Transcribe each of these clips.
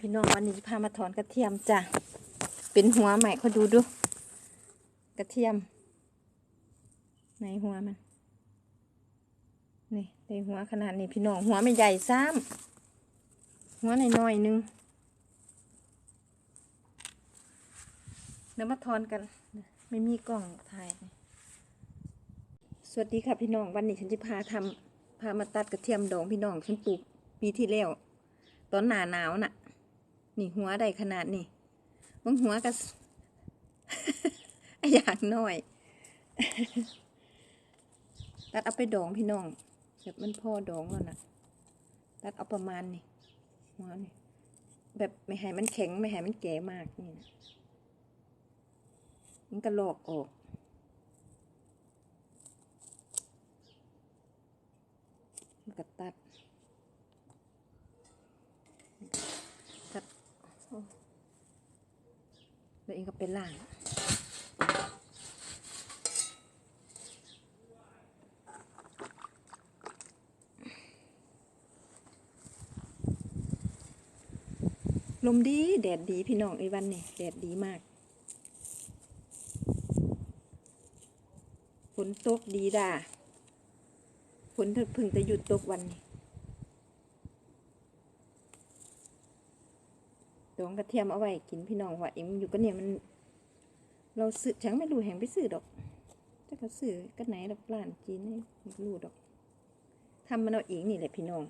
พี่น้องวันนี้จะพามาถอนกระเทียมจ้ะ เป็นหัวใหม่เขาดูดู กระเทียม ในหัวมัน นี่ในหัวขนาดนี้พี่น้องหัวไม่ใหญ่ซ้ำหัวในน้อยๆนึงเดี๋ยวมาถอนกัน ไม่มีกล่องถ่าย สวัสดีค่ะพี่น้องวันนี้ฉันจะพาทำพามาตัดกระเทียมดองพี่น้องฉันปลูกปีที่แล้วตอนหนาหนาวน่ะ นี่หัวได้ขนาดนี่บางหัวก็อย่างน้อย ตัดเอาไปดองพี่น้องแบบมันพ่อดองแล้วนะตัดเอาประมาณนี่หัวนี่แบบไม่ให้มันแข็งไม่ให้มันแก่มากนี่นะมันก็ลอกออกมันก็ตัด ตัดโอ้ ล้วเองก็เป็นล่างลมดีแดดดีพี่น้องไอ้วันนี่แดดดีมากฝนตกดีด่าฝนเพึ่งจะหยุดตกวันนี้ ดองกระเทียมเอาไว้กินพี่น้องว่าเอ็มอยู่ก็เนี่ยมัน เราซื้อฉันไม่รู้แห่งไปซื้อดอกจะเขาซื้อกันไหนดอกร้านจีนนี่ไม่รู้ดอกทำมันเอาเองนี่แหละพี่น้อง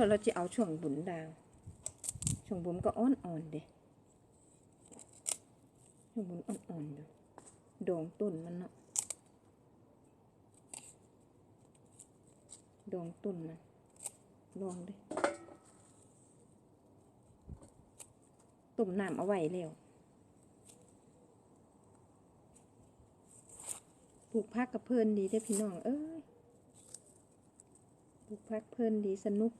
พราะเราจะเอาช่วงบุญดาวช่วงบุญก็อ่อนๆเด้ช่วงบุญอ่อนๆอยู่โด่งต้นมันเนาะโด่งต้นมัน ลองดิต้มน้ำเอาไว้แล้วปลูกพักกับเพลินดีได้พี่น้อง เอ้ยปลูกพักเพลินดีสนุก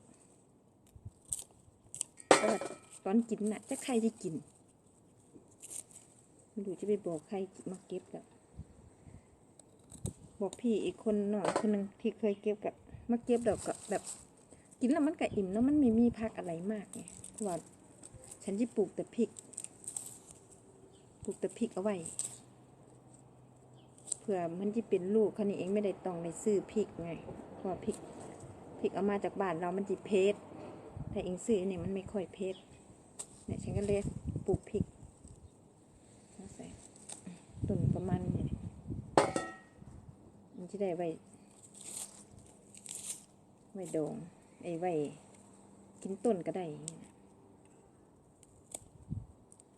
ตอนกินน่ะจะใครจะกินไม่รู้จะไปบอกใครมาเก็บกับบอกพี่อีกคนหน่อยคนหนึ่งที่เคยเก็บกับมาเก็บดอกก็แบบ กินแล้วมันก็อิ่มแล้วมันไม่มีพักอะไรมากไงเพราะว่าฉันจะปลูกแต่พริก ปลูกแต่พริกเอาไว้ เผื่อมันจะเป็นลูกเขานี่เองไม่ได้ต้องในซื้อพริกไงเพราะพริกพริกเอามาจากบ้านเรามันจิเพชรแต่เองซื้อเนี่ยมันไม่ค่อยเพชรเนี่ยฉันก็เลยปลูกพริกใส่ต้นประมาณนี้มันจะได้ไว้ไว้ดอง ไอ้ไว้กินต้นก็ได้อย่างนี้นะ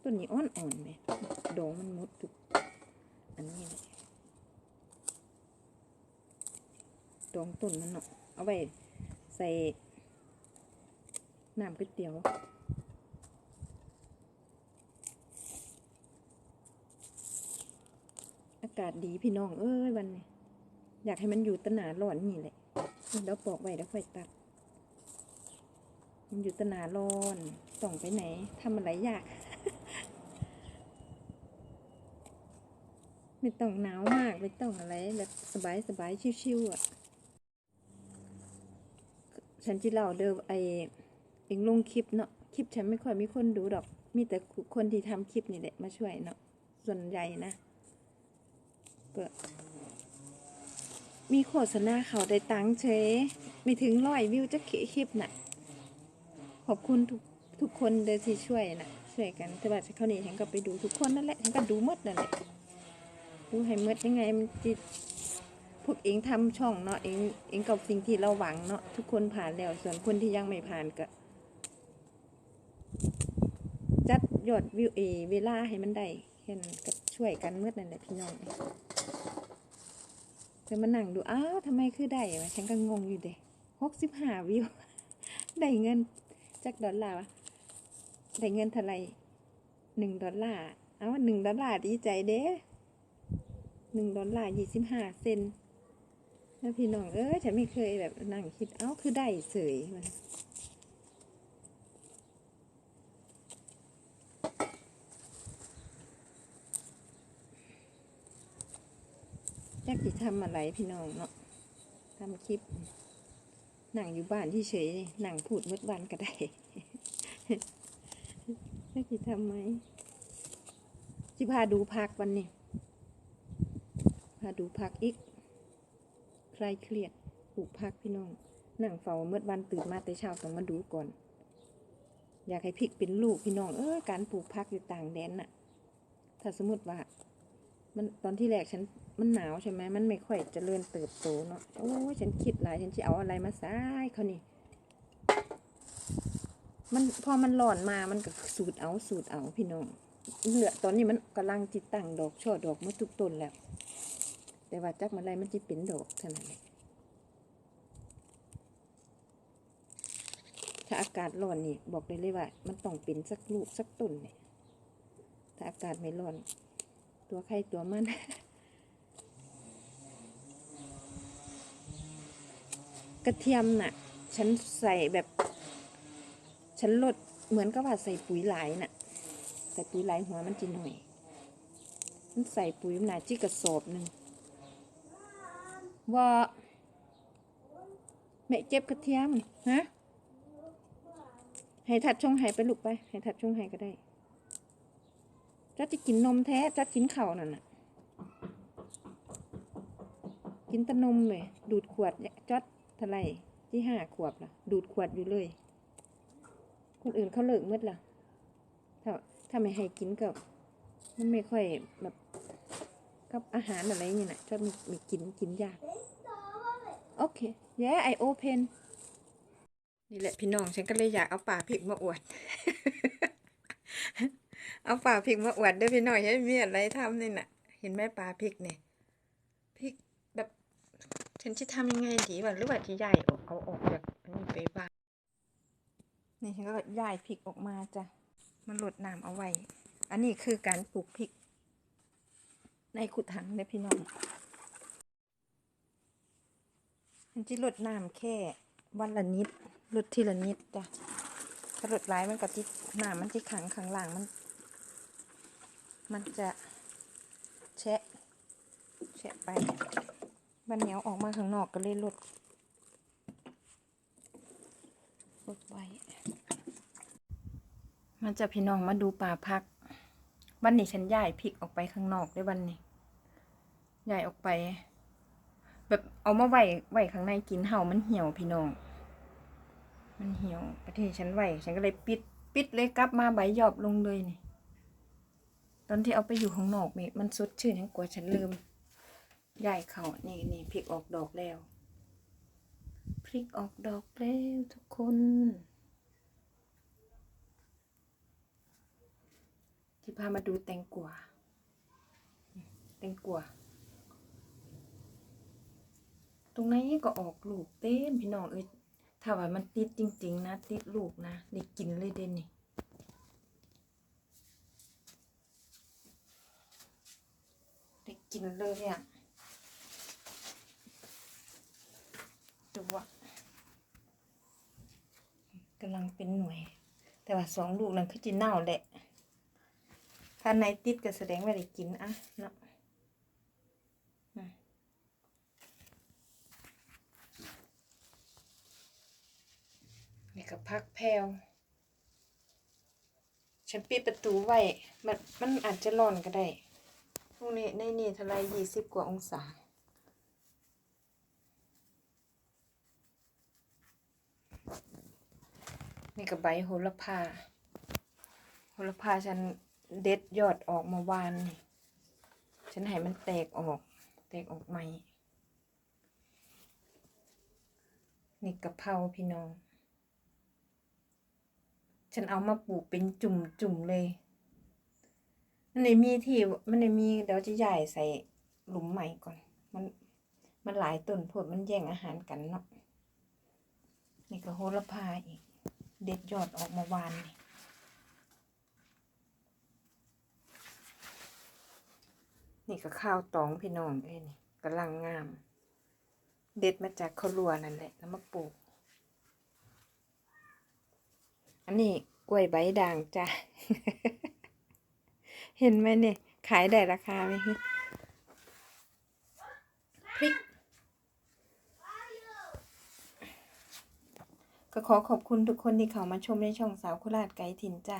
ต้นนี้อ่อนๆไหมดองมันหมดทุกอันนี้เลยดองต้นมันเนาะเอาไว้ใส่น้ำก๋วยเตี๋ยวอากาศดีพี่น้องเอ้ยวันนี้ อยากให้มันอยู่ตะหนาร้อนนี่แหละเดี๋ยวปอกไว้เดี๋ยวค่อยตัด มันอยู่ตนาร้อนต้องไปไหนทำอะไรยาก ไม่ต้องหนาวมาก ไม่ต้องอะไรแบบสบายสบายชิวๆอะ ฉันจะเล่าเดิมไอเองลงคลิปเนาะคลิปฉันไม่ค่อยมีคนดูดอก มีแต่คนที่ทำคลิปนี่แหละมาช่วยเนาะส่วนใหญ่นะก็มีโฆษณาเขาได้ตังเชไม่ถึงร้อยวิวจะคลิปน่ะ อบคุณทุกทุกคนเลยที่ช่วยนะช่วยกันแต่ว่าเขานี่ฉันก็ไปดูทุกคนนั่นแหละฉันก็ดูมดนั่นแหละดูให้มดยังไงมันจิพวกเองทำช่องเนาะเองเองกับสิ่งที่เราหวังเนาะทุกคนผ่านแล้วส่วนคนที่ยังไม่ผ่านก็จัดยอดวิวเอเวลาให้มันได้แค่นั้นก็ช่วยกันเมื่อนั่นแหละพี่น้องแต่มานั่งดูอ้าวทำไมคือได้วะฉันก็งงอยู่เด้หกสิบห้าวิว ได้เงิน จากดอลลาร์วะได้เงินเท่าไหร่หนึ่งดอลลาร์ เอาหนึ่งดอลลาร์ดีใจเด้หนึ่งดอลลาร์ยี่สิบห้าเซนแล้วพี่น้องเอ้ยฉันไม่เคยแบบนั่งคิด เอ้าคือได้เสยมันอยากจะทำอะไรพี่น้องเนาะทำคลิป หนังอยู่บ้านที่เฉยหนังพูดมืดวันก็ได้ไม่คิดทำไหมจิพาดูพักวันนี้พาดูพักอีก ใครเครียดปลูกพักพี่น้องหนังเฝ้าเมื่อวันตื่นมาแต่เช้าต้องมาดูก่อน อยากให้พริกเป็นลูกพี่น้องเออการปลูกพักอยู่ต่างแดนน่ะ ถ้าสมมติว่า มันตอนที่แรกฉันมันหนาวใช่ไหมมันไม่ค่อยเจริญเติบโตเนาะ โอ้ยฉันคิดหลาย ฉันจะเอาอะไรมาใส่เขานี่ มันพอมันหลอนมา มันก็สูดเอาสูดเอาพี่น้อง เหลือตอนนี้มันกำลังจิตตั้งดอกช่อดอกมาทุกต้นแล้ว แต่ว่าจักมันอะไรมันจะเป็นดอกเท่านั้นถ้าอากาศร้อนนี่บอกได้เลยว่า มันต้องเป็นสักลูกสักต้นเนี่ย ถ้าอากาศไม่ร้อน ตัวใครตัวมัน กระเทียมน่ะ ฉันใส่แบบ ฉันลดเหมือนกับว่าใส่ปุ๋ยหลายน่ะ ใส่ปุ๋ยหลายหัวมันจีหน่อย มันใส่ปุ๋ยมันน่าจิกระสอบหนึ่งว่าแม่เจ็บกระเทียมฮะให้ถัดชงไห้ไปลูกไป ให้ถัดชงไห้ก็ได้จัดจะกินนมแท้จัดกินเข่านั่นน่ะ กินตะนมเลยดูดขวดจัด ท่าไรที่ห้าขวบล่ะ ดูดขวดอยู่เลย คนอื่นเขาเลิกมืดล่ะ ถ้าถ้าไม่ให้กินกับมันไม่ค่อยแบบกับอาหารอะไรนี่นะชอบมีมีกินกินยาก โอเค yeah I open นี่แหละพี่น้อง ฉันก็เลยอยากเอาป่าพริกมาอวด เอาป่าพริกมาอวดด้วยพี่น้องให้มีอะไรทำนี่น่ะเห็นไหมป่าพริกเนี่ยพริก ฉันจะทำยังไงดีวะหรือว่าที่ใหญ่ออกเอาออกจากอันนี้ไปบ้างนี่ฉันก็ย้ายพริกออกมาจ้ะ มันหลดน้ำเอาไว้ อันนี้คือการปลูกพริก ในขุดถังเลยพี่น้องมันจะลดน้ำแค่วันละนิดลดทีละนิดจ้ะถ้าลดหลายมันก็จิน้ำมันจะขังข้างล่างมัน มันจะแชะแชะไป บันเหนียวออกมาข้างนอกก็เลยลดลดไว้มันจะพี่น้องมาดูป่าพัก วันนี้ฉันย้ายพริกออกไปข้างนอกได้วันนี้ย้ายออกไป แบบเอามาไหว้ไว้ข้างในกินเห่ามันเหี่ยวพี่น้อง มันเหี่ยวประเทศฉันไหวฉันก็เลยปิดปิดเลยกลับมาใบหยอบลงเลยนี่ ตอนที่เอาไปอยู่ข้างนอกนี่มันสดชื่นยังกว่าฉันลืม ย้ายเขานี่นี่พริกออกดอกแล้ว พริกออกดอกแล้วทุกคน ที่พามาดูแตงกวาแตงกวาตรงนี้ก็ออกลูกเต็มพี่น้องเอ้ยถ้าว่ามันติดจริง ๆ นะ ติดลูกนะได้กินเลยเด่นนี่ได้กินเลยอะ ว่ากำลังเป็นหน่วย แต่ว่าสองลูกนั้นคือจีเน่าแหละถ้าในติดก็แสดงว่าได้กินอะเนาะนี่ก็พักแพวฉันปิดประตูไว้ มันมันอาจจะร้อนก็ได้พรุ่งนี้ในนี่ท่าไรยี่สิบกว่าองศา นี่ก็ใบโหระพา โหระพาฉันเด็ดยอดออกมาวานนี่ ฉันให้มันแตกออก แตกออกใหม่ นี่กะเพราพี่น้อง ฉันเอามาปลูกเป็นจุ่มจุ่มเลย มันในมีที่ มันในมีเดี๋ยวจะใหญ่ใส่หลุมใหม่ก่อน มัน มันหลายต้นผลมันแย่งอาหารกันเนาะ นี่ก็โหระพาอีก เด็ดยอดออกมาวานนี่นี่ก็ข้าวตองพี่น้องเอ้ยนี่กำลังงาม เด็ดมาจากข้าวรัวนั่นแหละแล้วมาปลูก อันนี้กล้วยใบด่างจ้ะ เห็นไหมเนี่ยขายได้ราคาไหมฮะพริก ก็ขอขอบคุณทุกคนที่เข้ามาชมในช่องสาวโคราชไกด์ถิ่นจ้ะ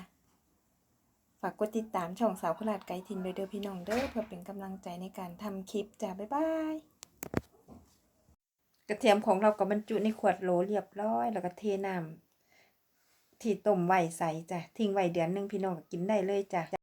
ฝากกดติดตามช่องสาวโคราชไกด์ถิ่นด้วยเด้อพี่น้องเด้อเพื่อเป็นกำลังใจในการทำคลิปจ้ะ บ๊ายบาย กระเทียมของเราก็บรรจุในขวดโหลเรียบร้อย แล้วก็เทน้ำที่ต้มไว้ใส่จ้ะ ทิ้งไว้เดือนหนึงพี่น้องก็กินได้เลยจ้ะ